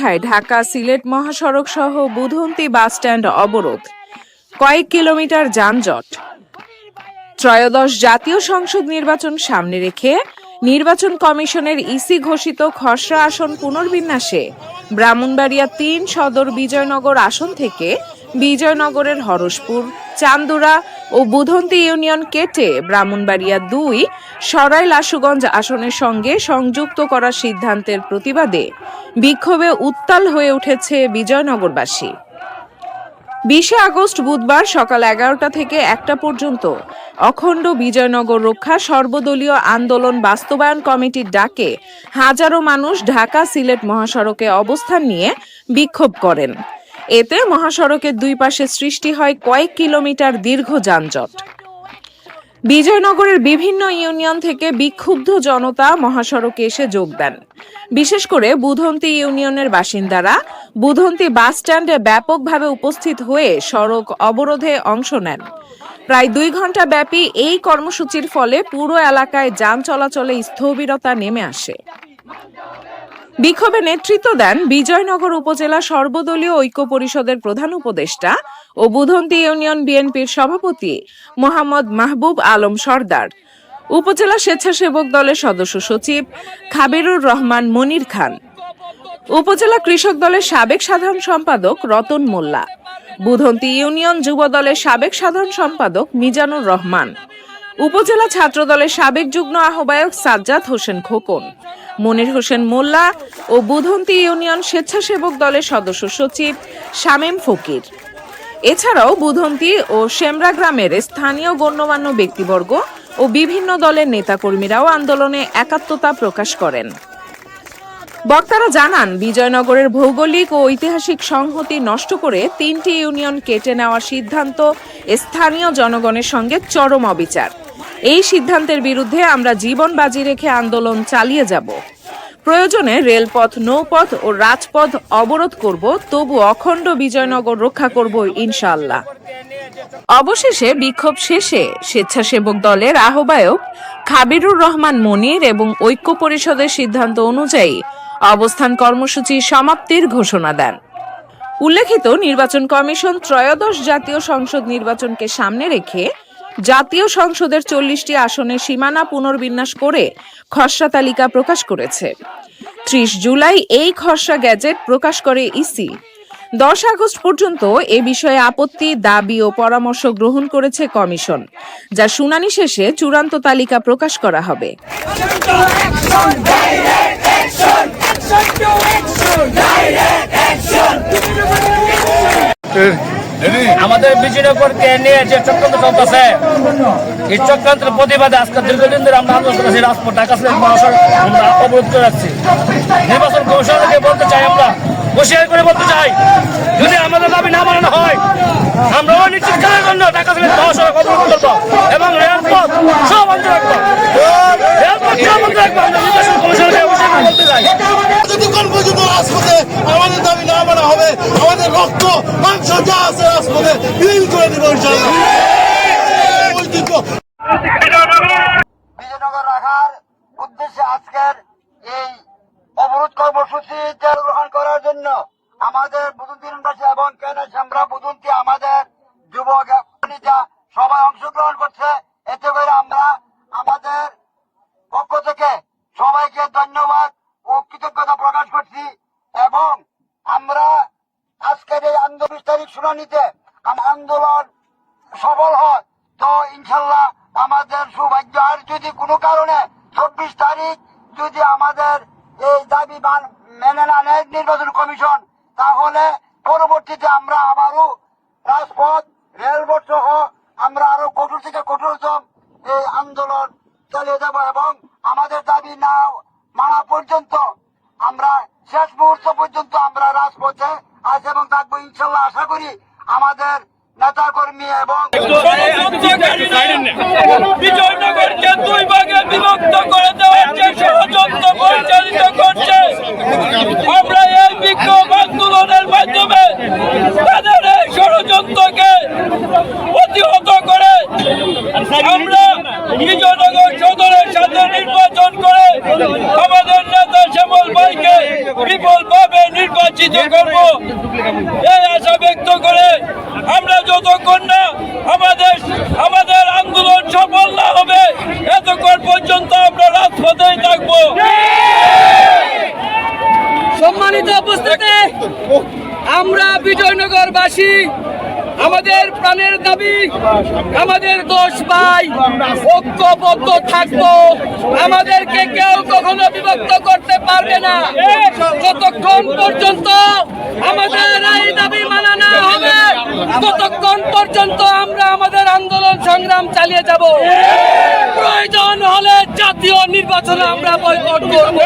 রক্ষায় ঢাকা সিলেট মহাসড়ক সহ বুধন্তি বাসস্ট্যান্ড অবরোধ। কয়েক কিলোমিটার যানজট। ত্রয়োদশ জাতীয় সংসদ নির্বাচন সামনে রেখে নির্বাচন কমিশনের ইসি ঘোষিত খসড়া আসন পুনর্বিন্যাসে ব্রাহ্মণবাড়িয়া তিন সদর বিজয়নগর আসন থেকে বিজয়নগরের হরসপুর, চান্দুরা ও বুধন্তি ইউনিয়ন কেটে ব্রাহ্মণবাড়িয়া দুই, সরাই লাশুগঞ্জ আসনের সঙ্গে সংযুক্ত করার সিদ্ধান্তের প্রতিবাদে বিক্ষোভে উত্তাল হয়ে উঠেছে বিজয়নগরবাসী। বিশে আগস্ট বুধবার সকাল এগারোটা থেকে একটা পর্যন্ত অখণ্ড বিজয়নগর রক্ষা সর্বদলীয় আন্দোলন বাস্তবায়ন কমিটির ডাকে হাজারো মানুষ ঢাকা সিলেট মহাসড়কে অবস্থান নিয়ে বিক্ষোভ করেন। এতে মহাসড়কের দুই পাশে সৃষ্টি হয় কয়েক কিলোমিটার দীর্ঘ যানজট। বিজয়নগরের বিভিন্ন ইউনিয়ন থেকে বিক্ষুব্ধ জনতা মহাসড়কে এসে যোগ দেন। বিশেষ করে বুধন্তি ইউনিয়নের বাসিন্দারা বুধন্তি বাস স্ট্যান্ডে ব্যাপকভাবে উপস্থিত হয়ে সড়ক অবরোধে অংশ নেন। প্রায় দুই ঘণ্টা ব্যাপী এই কর্মসূচির ফলে পুরো এলাকায় যান চলাচলে স্থবিরতা নেমে আসে। বিক্ষোভে নেতৃত্ব দেন বিজয়নগর উপজেলা সর্বদলীয় ঐক্য পরিষদের প্রধান উপদেষ্টা ও বুধন্তি ইউনিয়ন বিএনপির সভাপতি মোহাম্মদ মাহবুব আলম সর্দার। উপজেলা স্বেচ্ছাসেবক দলের সদস্য সচিব খাবিরুর রহমান মনির খান। উপজেলা কৃষক দলের সাবেক সাধারণ সম্পাদক রতন মোল্লা। বুধন্তি ইউনিয়ন যুব দলের সাবেক সাধারণ সম্পাদক মিজানুর রহমান। উপজেলা ছাত্র দলের সাবেক যুগ্ম আহ্বায়ক সাজ্জাদ হোসেন খোকন, মনির হোসেন মোল্লা ও বুধন্তি ইউনিয়ন স্বেচ্ছাসেবক দলের সদস্য সচিব শামীম ফকির। এছাড়াও বুধন্তি ও সেমরা গ্রামের স্থানীয় গণ্যমান্য ব্যক্তিবর্গ ও বিভিন্ন দলের নেতাকর্মীরাও আন্দোলনে একাত্মতা প্রকাশ করেন। বক্তারা জানান, বিজয়নগরের ভৌগোলিক ও ঐতিহাসিক সংহতি নষ্ট করে তিনটি ইউনিয়ন কেটে নেওয়ার সিদ্ধান্ত স্থানীয় জনগণের সঙ্গে চরম অবিচার। এই সিদ্ধান্তের বিরুদ্ধে আমরা জীবন বাজি রেখে আন্দোলন চালিয়ে যাব। প্রয়োজনে রেলপথ, নৌপথ ও রাজপথ অবরোধ করব, তবু অখণ্ড বিজয়নগর রক্ষা করব ইনশাল্লাহ অবশেষে বিক্ষোভ শেষে স্বেচ্ছাসেবক দলের আহ্বায়ক খাবিরুর রহমান মনির এবং ঐক্য পরিষদের সিদ্ধান্ত অনুযায়ী অবস্থান কর্মসূচি সমাপ্তির ঘোষণা দেন। উল্লেখিত নির্বাচন কমিশন ত্রয়োদশ জাতীয় সংসদ নির্বাচনকে সামনে রেখে জাতীয় সংসদের চল্লিশটি আসনের সীমানা পুনর্বিন্যাস করে খসড়া তালিকা প্রকাশ করেছে। ত্রিশ জুলাই এই খসড়া গ্যাজেট প্রকাশ করে ইসি। দশ আগস্ট পর্যন্ত এ বিষয়ে আপত্তি, দাবি ও পরামর্শ গ্রহণ করেছে কমিশন, যা শুনানি শেষে চূড়ান্ত তালিকা প্রকাশ করা হবে। আমাদের বিজয়নগরকে নিয়ে যে চক্রান্ত চলতেছে, এই চক্রান্তের প্রতিবাদে আজকে দীর্ঘদিন ধরে আমরা আন্দোলন করেছি রাজপথ, ঢাকা সিলেট মহাসড়ক, আমরা অবরোধ করে রাখছি। নির্বাচন কমিশনকে বলতে চাই আমরা, হুঁশিয়ার করে বলতে চাই, যদি আমাদের দাবি না মানানো হয়, আমরা অনিশ্চিত কালের জন্য ঢাকা সিলেট মহাসড়ক অবরোধ করব এবং রেলপথ সব বন্ধ রাখব। রেলপথ সব বন্ধ রাখব। আমরা নির্বাচন কমিশনকে হুঁশিয়ার বলতে চাই। যতক্ষণ পর্যন্ত রাজপথে আমাদের দাবি না মানা হবে, আমাদের রক্ত বিজয়নগর রাখার উদ্দেশ্যে আজকের এই অবরোধ কর্মসূচি গ্রহণ করার জন্য আমাদের বুধুন্তিবাসী এবং কেন আমরা বুধুন্তি আমাদের যুবক সবাই অংশগ্রহণ করছে। এতে করে আমরা আমাদের পক্ষ থেকে সবাইকে ধন্যবাদ ও কৃতজ্ঞতা প্রকাশ করছি এবং আমরা আজকের এই আন্দোলন তারিখ শুনানিতে আন্দোলন সফল হয়, তো ইনশাল্লাহ আমাদের সৌভাগ্য। আর যদি কোনো কারণে চব্বিশ তারিখ যদি আমাদের এই দাবি মেনে না নেয় নির্বাচন কমিশন, তাহলে পরবর্তীতে আমরা আবারও রাজপথ, রেলপথ সহ আমরা আরও কঠোর থেকে কঠোরতম এই আন্দোলন চালিয়ে যাব এবং আমাদের দাবি না মানা পর্যন্ত আমরা, শেষ মুহূর্ত পর্যন্ত আমরা রাজপথে আজ এবং থাকব ইনশাল্লাহ, আশা করি আমাদের নেতা কর্মী এবং দুই ভাগে বিভক্ত করে ষড়যন্ত্র পরিচালিত করছে আমরা এই বিক্ষোভ আন্দোলনের মাধ্যমে তাদের এই ষড়যন্ত্রকে প্রতিহত করে আমরা বিজয়নগর সদরের সাথে নির্বাচন করে আমাদের নেতা শ্যামল ভাইকে বিপুল ভাবে নির্বাচন নিশ্চিত করব। এই আশা ব্যক্ত করে আমরা যতক্ষণ না আমাদের আমাদের আন্দোলন সফল না হবে, এতক্ষণ পর্যন্ত আমরা রাজপথেই থাকব। সম্মানিত উপস্থিতি, আমরা বিজয়নগরবাসী আমাদের প্রাণের দাবি, আমাদের দোষ পাই ঐক্যবদ্ধ থাকব। আমাদেরকে কেউ কখনো বিভক্ত করতে পারবে না। যতক্ষণ পর্যন্ত আমাদের এই দাবি মানা না হবে, ততক্ষণ পর্যন্ত আমরা আমাদের আন্দোলন সংগ্রাম চালিয়ে যাব। প্রয়োজন হলে জাতীয় নির্বাচনে আমরা বয়কট করব।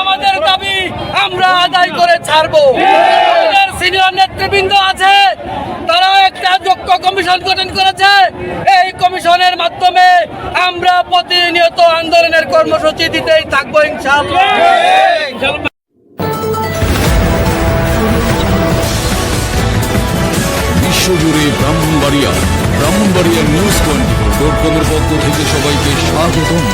আমাদের দাবি আমরা আদায় করে ছাড়বো। সিনিয়র নেতৃবৃন্দ আছে তারা একটা যোগ্য কমিশন গঠন করেছে। এই কমিশনের মাধ্যমে আমরা প্রতিনিয়ত আন্দোলনের কর্মসূচি দিতেই থাকব, ইনশাআল্লাহ। বিশ্বজুড়ে Brahmanbaria Brahmanbaria news twenty dot কমের পক্ষ থেকে সবাইকে স্বাগতম।